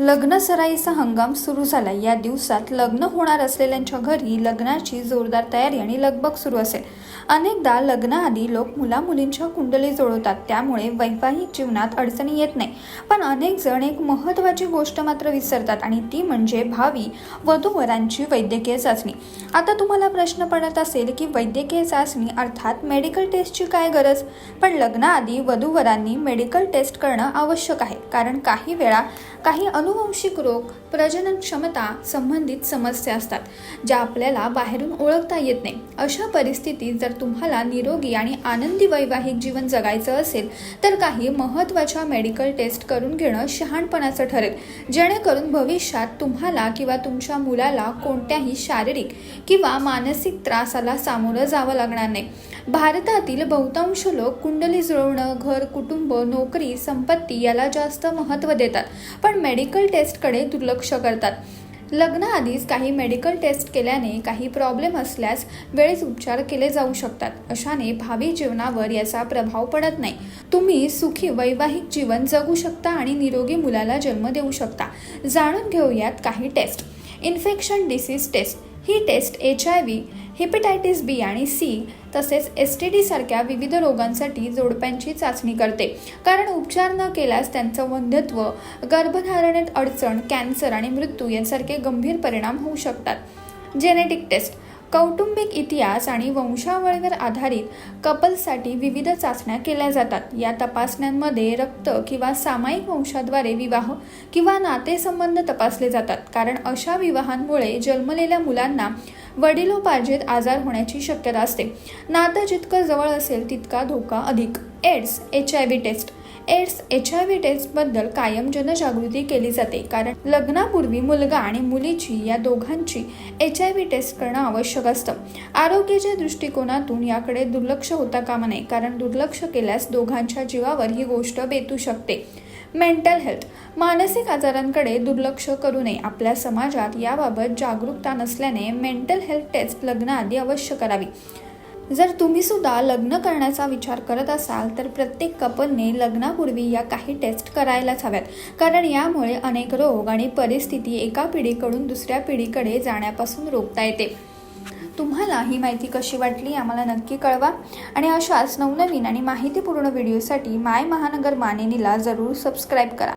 लग्न सराईचा हंगाम सुरू झाला. या दिवसात लग्न होणार असलेल्यांच्या घरी लग्नाची जोरदार तयारी आणि लगबग सुरू असेल. अनेकदा लग्नाआधी लोक मुला मुलींच्या कुंडली जोडवतात त्यामुळे वैवाहिक जीवनात अडचणी येत नाही. पण अनेक जण एक महत्त्वाची गोष्ट मात्र विसरतात आणि ती म्हणजे भावी वधूवरांची वैद्यकीय चाचणी. आता तुम्हाला प्रश्न पडत असेल की वैद्यकीय चाचणी अर्थात मेडिकल टेस्टची काय गरज? पण लग्नाआधी वधूवरांनी मेडिकल टेस्ट करणं आवश्यक आहे. कारण काही वेळा काही अनुवंशिक रोग प्रजनन क्षमता संबंधित समस्या असतात ज्या आपल्याला बाहेरून ओळखता येत नाही. अशा परिस्थितीत जर तुम्हाला निरोगी आणि आनंदी वैवाहिक जीवन जगायचं असेल तर काही महत्त्वाच्या मेडिकल टेस्ट करून घेणं शहाणपणाचं ठरेल. जेणेकरून भविष्यात तुम्हाला किंवा तुमच्या मुलाला कोणत्याही शारीरिक किंवा मानसिक त्रासाला सामोरं जावं लागणार नाही. भारतातील बहुतांश लोक कुंडली जुळवणं घर कुटुंब नोकरी संपत्ती याला जास्त महत्त्व देतात पण मेडिकल टेस्टकडे दुर्लक्ष करतात. लग्नाआधीच काही मेडिकल टेस्ट केल्याने काही प्रॉब्लेम असल्यास वेळेस उपचार केले जाऊ शकतात अशाने भावी जीवनावर याचा प्रभाव पडत नाही. तुम्ही सुखी वैवाहिक जीवन जगू शकता आणि निरोगी मुलाला जन्म देऊ शकता. जाणून घेऊयात काही taste. Infection disease test. He test H I V hepatitis B आणि सी तसेच एस टी डी सारख्या विविध रोगांसाठी जोडप्यांची चाचणी करते. कारण उपचार न केल्यास त्यांचं वंध्यत्व गर्भधारणेत अडचण कॅन्सर आणि मृत्यू यांसारखे गंभीर परिणाम होऊ शकतात. Genetic test. कौटुंबिक इतिहास आणि वंशावळीवर आधारित कपल्ससाठी विविध चाचण्या केल्या जातात. या तपासण्यांमध्ये रक्त किंवा सामायिक वंशाद्वारे विवाह किंवा नातेसंबंध तपासले जातात. कारण अशा विवाहांमुळे जन्मलेल्या मुलांना वडिलोपार्जित आजार होण्याची शक्यता असते. नातं जितकं जवळ असेल तितका धोका अधिक. AIDS H I V test. AIDS H I V टेस्टबद्दल कायम जनजागृती केली जाते. कारण लग्नापूर्वी मुलगा आणि मुलीची या दोघांची एच आय व्ही टेस्ट करणं आवश्यक असतं. आरोग्याच्या दृष्टिकोनातून याकडे दुर्लक्ष होता कामा नये कारण दुर्लक्ष केल्यास दोघांच्या जीवावर ही गोष्ट बेतू शकते. Mental health. मानसिक आजारांकडे दुर्लक्ष करू नये. आपल्या समाजात याबाबत जागरूकता नसल्याने मेंटल हेल्थ टेस्ट लग्नाआधी अवश्य करावी. जर तुम्ही सुद्धा लग्न करण्याचा विचार करत असाल तर प्रत्येक कपलने लग्नापूर्वी या काही टेस्ट करायलाच हव्यात. कारण यामुळे अनेक रोग आणि परिस्थिती एका पिढीकडून दुसऱ्या पिढीकडे जाण्यापासून रोखता येते. तुम्हाला ही माहिती कशी वाटली आम्हाला नक्की कळवा. आणि अशाच नवनवीन आणि माहितीपूर्ण व्हिडिओसाठी माय महानगर मानिनीला जरूर सबस्क्राईब करा.